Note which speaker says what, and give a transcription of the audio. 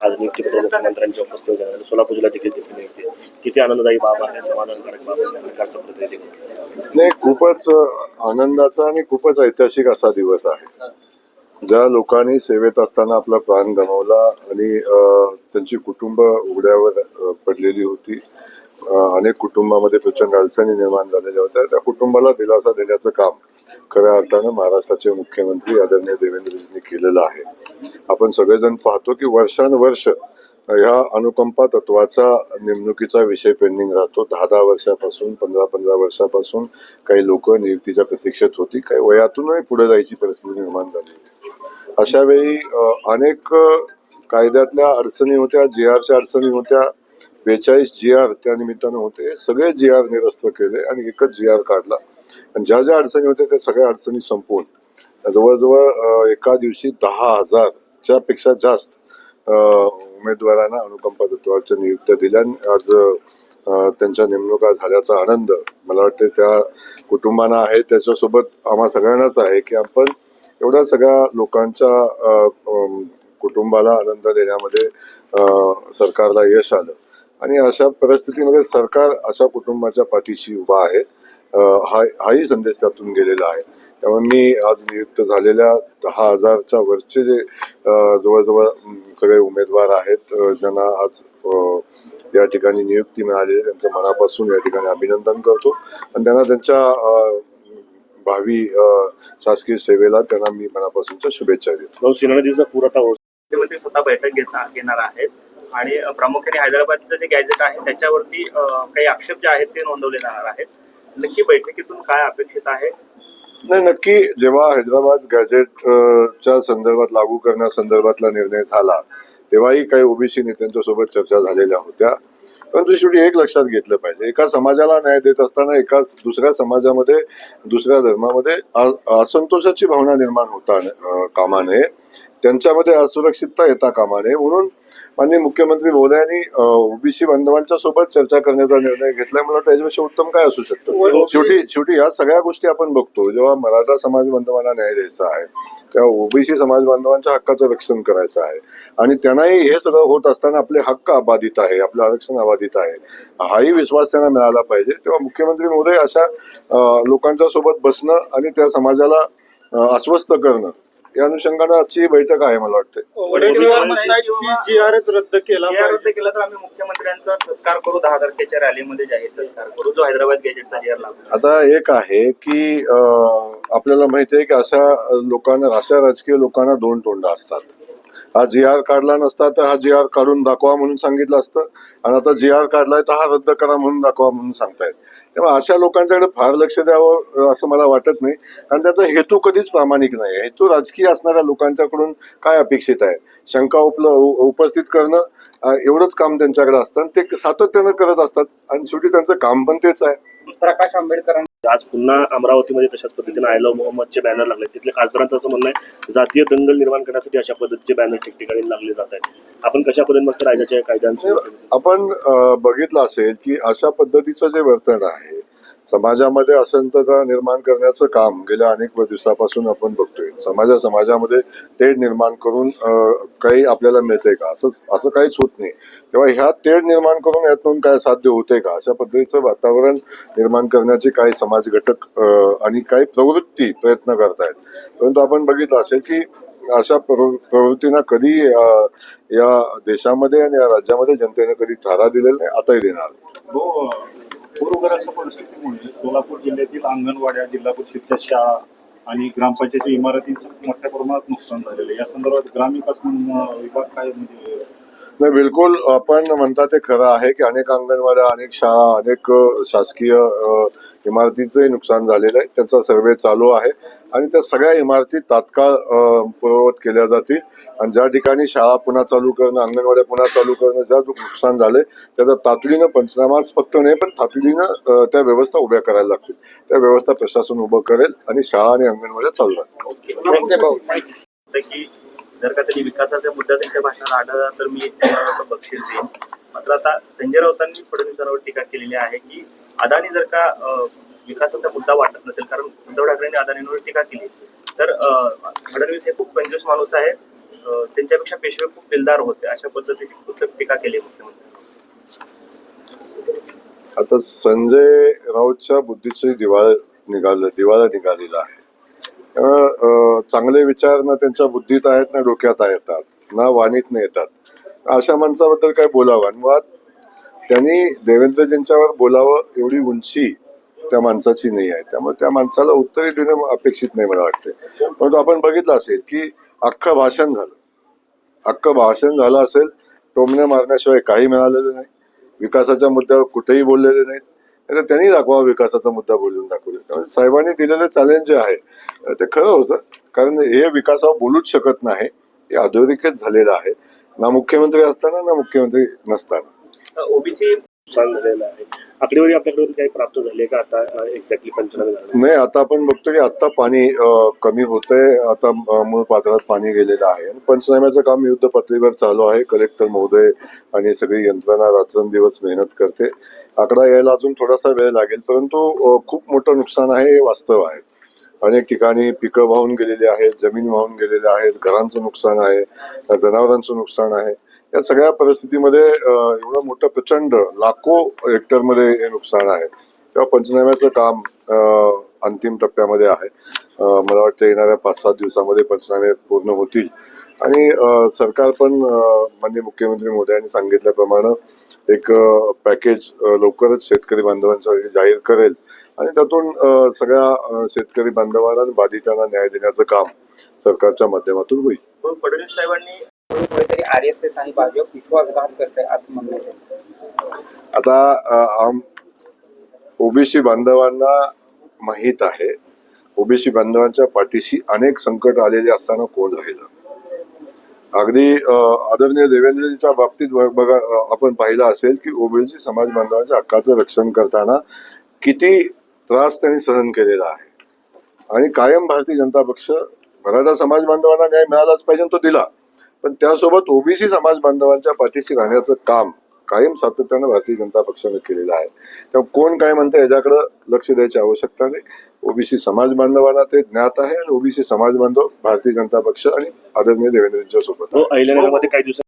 Speaker 1: आज नियुक्तीपत्र मुख्यमंत्र्यांच्या उपस्थित झाल्यानंतर सोलापूर जिल्हा देखील देखील नियुक्ती किती आनंददायी बाब आहे समाधानकारक बाब आहे सरकारचं प्रतिनिधी
Speaker 2: नाही खूपच आनंदाचा आणि खूपच ऐतिहासिक असा दिवस आहे. ज्या लोकांनी सेवेत असताना आपला प्राण गमावला आणि त्यांची कुटुंब उघड्यावर पडलेली होती. अनेक कुटुंबामध्ये प्रचंड अडचणी निर्माण झालेल्या होत्या. त्या कुटुंबाला दिलासा देण्याचं काम खऱ्या अर्थानं महाराष्ट्राचे मुख्यमंत्री आदरणीय देवेंद्रजींनी केलेलं आहे. आपण सगळेजण पाहतो की वर्षानुवर्ष ह्या अनुकंपा तत्वाचा नेमणुकीचा विषय पेंडिंग राहतो. दहा दहा वर्षापासून पंधरा पंधरा वर्षापासून काही लोक नियुक्तीच्या प्रतीक्षेत होती. काही वयातूनही पुढे जायची परिस्थिती निर्माण झाली होती. अशा वेळी अनेक कायद्यातल्या अडचणी होत्या जी आरच्या अडचणी होत्या बेचाळीस जी आर त्या निमित्तानं होते. सगळे जी आर निरस्त केले आणि एकच जी आर काढला. आणि ज्या ज्या अडचणी होत्या त्या सगळ्या अडचणी संपवून जवळजवळ एका दिवशी दहा हजारच्या पेक्षा जास्त उमेदवारांना अनुकंपा तत्वाच्या नियुक्त्या दिल्या आज त्यांच्या नेमणुका झाल्याचा आनंद मला वाटते त्या कुटुंबांना आहे. त्याच्यासोबत आम्हा सगळ्यांनाच आहे की आपण एवढ्या सगळ्या लोकांच्या कुटुंबाला आनंद देण्यामध्ये सरकारला यश आलं. आणि अशा परिस्थितीमध्ये सरकार अशा कुटुंबाच्या पाठीशी उभा आहे. हा हाही संदेश त्यातून गेलेला आहे. त्यामुळे मी आज नियुक्त झालेल्या दहा हजारच्या वरचे जे जवळजवळ सगळे उमेदवार आहेत ज्यांना आज या ठिकाणी नियुक्ती मिळाली त्यांचं मनापासून या ठिकाणी अभिनंदन करतो. आणि त्यांना त्यांच्या भावी अ, शासकीय सेवेला त्यांना मी मनापासूनच्या शुभेच्छा देतो.
Speaker 1: नदीचा पूर आता ओस-
Speaker 3: मुख्यमंत्री स्वतः बैठक घेता घेणार आहेत. आणि प्रामुख्याने हैदराबादचं जे गॅजेट आहे त्याच्यावरती काही आक्षेप जे आहेत ते नोंदवले जाणार आहेत. नक्की बैठकीतून काय अपेक्षित आहे?
Speaker 2: नाही नक्की जेव्हा हैदराबाद गॅजेट च्या संदर्भात लागू करण्यासंदर्भातला निर्णय झाला तेव्हाही काही ओबीसी नेत्यांच्या सोबत चर्चा झालेल्या होत्या. परंतु शेवटी एक लक्षात घेतलं पाहिजे एका समाजाला न्याय देत असताना एका दुसऱ्या समाजामध्ये दुसऱ्या धर्मामध्ये असंतोषाची भावना निर्माण होता कामाने कामा नये. त्यांच्यामध्ये असुरक्षितता येता कामा नये. म्हणून माननीय मुख्यमंत्री महोदयांनी ओबीसी बांधवांच्या सोबत चर्चा करण्याचा निर्णय घेतलाय मला वाटतं याच्यापेक्षा उत्तम काय असू शकतं? शेवटी शेवटी या सगळ्या गोष्टी आपण बघतो. जेव्हा मराठा समाज बांधवांना न्याय द्यायचा आहे तेव्हा ओबीसी समाज बांधवांच्या हक्काचं रक्षण करायचं आहे. आणि त्यांनाही हे सगळं होत असताना आपले हक्क अबाधित आहे आपलं आरक्षण अबाधित आहे. हाही विश्वास त्यांना मिळाला पाहिजे. तेव्हा मुख्यमंत्री महोदय अशा लोकांच्या सोबत बसणं आणि त्या समाजाला अस्वस्थ करणं या अनुषंगानं आजची ही बैठक आहे मला वाटते
Speaker 4: एस रद्द केला
Speaker 3: रद्द केलं तर आम्ही मुख्यमंत्र्यांचा सत्कार करू दहा तारखेच्या रॅलीमध्ये जाहीर सत्कार करू जो हैदराबाद गॅजेटचा
Speaker 2: आता एक आहे की आपल्याला माहिती आहे की अशा लोकांना अशा राजकीय लोकांना दोन तोंड असतात. हा जी आर काढला नसता तर हा जी आर काढून दाखवा म्हणून सांगितलं असतं. आणि आता जी आर काढलाय तर हा रद्द करा म्हणून दाखवा म्हणून सांगतायत. तेव्हा अशा लोकांच्याकडे फार लक्ष द्यावं असं मला वाटत नाही. कारण त्याचा हेतू कधीच प्रामाणिक नाही आहे. हेतू राजकीय असणाऱ्या लोकांच्याकडून काय अपेक्षित आहे? शंका उपल उपस्थित करणं एवढंच काम त्यांच्याकडे असतं. आणि ते सातत्यानं करत असतात. आणि शेवटी त्यांचं काम पण तेच आहे.
Speaker 4: प्रकाश आंबेडकर
Speaker 1: आज पुन्हा अमरावतीमध्ये तशाच पद्धतीने आय लव्ह मोहम्मदचे बॅनर लागले तिथल्या खासदारांचं असं म्हणणं आहे जातीय दंगल निर्माण करण्यासाठी अशा पद्धतीचे बॅनर ठिकठिकाणी लागले जात आहेत. आपण कशा पद्धतीने बघतो राज्याच्या कायद्यांचं?
Speaker 2: आपण बघितलं असेल की अशा पद्धतीचं जे वर्तन आहे समाजामध्ये असंतता निर्माण करण्याचं काम गेल्या अनेक दिवसापासून आपण बघतोय. समाजा समाजामध्ये तेढ निर्माण करून काही आपल्याला मिळते का? असं असं काहीच होत नाही. तेव्हा ह्या तेढ निर्माण करून यातून काय साध्य होते का? अशा पद्धतीचं वातावरण निर्माण करण्याचे काही समाज घटक आणि काही प्रवृत्ती प्रयत्न करतायत. परंतु आपण बघितलं असेल की अशा प्रवृ- प्रवृत्तींना कधी या देशामध्ये आणि या राज्यामध्ये जनतेने कधी थारा दिलेला नाही आताही देणार.
Speaker 5: हो. पूरग्रस्त परिस्थितीमुळे सोलापूर जिल्ह्यातील अंगणवाड्या जिल्हा परिषदच्या शाळा आणि ग्रामपंचायतीच्या इमारतींचं मोठ्या प्रमाणात नुकसान झालेलं आहे. या संदर्भात ग्रामविकास विभाग काय म्हणजे
Speaker 2: नाही बिलकुल आपण म्हणता ते खरं आहे की अनेक अंगणवाड्या अनेक शाळा अनेक शासकीय इमारतीचंही नुकसान झालेलं आहे. त्याचा सर्वे चालू आहे. आणि त्या सगळ्या इमारती तात्काळ पूर्ववत केल्या जातील. आणि ज्या ठिकाणी शाळा पुन्हा चालू करणं अंगणवाड्या पुन्हा चालू करणं ज्या नुकसान झालंय त्याचा तातडीनं पंचनामाच फक्त नाही पण तातडीनं त्या व्यवस्था उभ्या करायला लागतील. त्या व्यवस्था प्रशासन उभं करेल आणि शाळा आणि अंगणवाड्या चालू राहतील.
Speaker 3: जर का त्यांनी विकासाचा मुद्दा त्यांच्या भाषणात आढळला तर मी बक्षीस देईन. मात्र आता संजय राऊतांनी फडणवीसांवर टीका केलेली आहे की अदानी जर का विकासाचा मुद्दा वाटत नसेल कारण उद्धव ठाकरेंनी अदानींवर टीका केली तर फडणवीस हे खूप कंजूस माणूस आहे त्यांच्यापेक्षा पेशवे खूप दिलदार होते अशा पद्धतीची पुस्तक टीका केली मुख्यमंत्र्यांनी.
Speaker 2: आता संजय राऊतच्या बुद्धीची दिवाळ निघाल दिवाळा निघालेला आहे. चांगले विचार ना त्यांच्या बुद्धीत आहेत ना डोक्यात येतात ना वाणीत न येतात. अशा माणसाबद्दल काय बोलावं? आणि मुळात त्यांनी देवेंद्रजींच्यावर बोलावं एवढी उंची त्या माणसाची नाही आहे. त्यामुळे त्या माणसाला उत्तरे देणं अपेक्षित नाही मला वाटते परंतु आपण बघितलं असेल की अख्खं भाषण झालं. अख्खं भाषण झालं असेल टोमणे मारण्याशिवाय काही मिळालेलं नाही. विकासाच्या मुद्द्यावर कुठेही बोललेले नाहीत. नाही तर त्यांनी दाखवा विकासाचा मुद्दा बोलून दाखवले त्यामुळे साहेबांनी दिलेलं चॅलेंज जे आहे ते खरं होतं. कारण हे विकासावर बोलूच शकत नाही. हे अधोरेखित झालेलं आहे. ना मुख्यमंत्री असताना ना मुख्यमंत्री नसताना.
Speaker 3: ओबीसी
Speaker 1: नुकसान झालेलं आहे. आकडेवारी आपल्याकडे काही प्राप्त झाली का? आता एक्झॅक्टली पंचनामे
Speaker 2: नाही आता आपण बघतो की आता पाणी कमी होतंय. आता मूळ पात्रात पाणी गेलेलं आहे. आणि पंचनाम्याचं काम युद्ध पातळीवर चालू आहे. कलेक्टर महोदय आणि सगळी यंत्रणा रात्रंदिवस मेहनत करते. आकडा यायला अजून थोडासा वेळ लागेल. परंतु खूप मोठं नुकसान आहे हे वास्तव आहे. अनेक ठिकाणी पिकं वाहून गेलेली आहेत जमीन वाहून गेलेल्या आहेत घरांचं नुकसान आहे जनावरांचं नुकसान आहे. या सगळ्या परिस्थितीमध्ये एवढं मोठं प्रचंड लाखो हेक्टरमध्ये हे नुकसान आहे. तेव्हा पंचनाम्याचं काम अंतिम टप्प्यामध्ये आहे. मला वाटतं येणाऱ्या पाच सात दिवसामध्ये पंचनामे पूर्ण होतील. आणि सरकार पण माननीय मुख्यमंत्री मोदयांनी सांगितल्याप्रमाणे एक पॅकेज लवकरच शेतकरी बांधवांसाठी जाहीर करेल. आणि त्यातून सगळ्या शेतकरी बांधवांना आणि बाधितांना न्याय देण्याचं काम सरकारच्या माध्यमातून होईल.
Speaker 3: फडणवीस साहेबांनी
Speaker 4: आर एस एस आणि भाजप विश्वासघात करते असं त्यांचं.
Speaker 2: आता ओबीसी बांधवांना माहीत आहे. ओबीसी बांधवांच्या पाठीशी अनेक संकट आलेले असताना कोण राहिलं? अगदी आदरणीय देवेंद्रजींच्या बाबतीत ब- बघा आपण पाहिलं असेल की ओबीसी समाज बांधवांच्या हक्काचं रक्षण करताना किती त्रास त्यांनी सहन केलेला आहे. आणि कायम भारतीय जनता पक्ष मराठा समाज बांधवांना न्याय मिळालाच पाहिजे तो दिला. पण त्यासोबत ओबीसी समाज बांधवांच्या पाठीशी राहण्याचं काम कायम सातत्यानं भारतीय जनता पक्षाने केलेलं आहे. त्यामुळे कोण काय म्हणतं याच्याकडे लक्ष द्यायची आवश्यकता नाही. ओबीसी समाज बांधवांना ते ज्ञात आहे आणि ओबीसी समाज बांधव भारतीय जनता पक्ष आणि आदरणीय देवेंद्रजींच्या सोबत आहे.
Speaker 1: तो अहिल्यानगरमध्ये काही दिवसात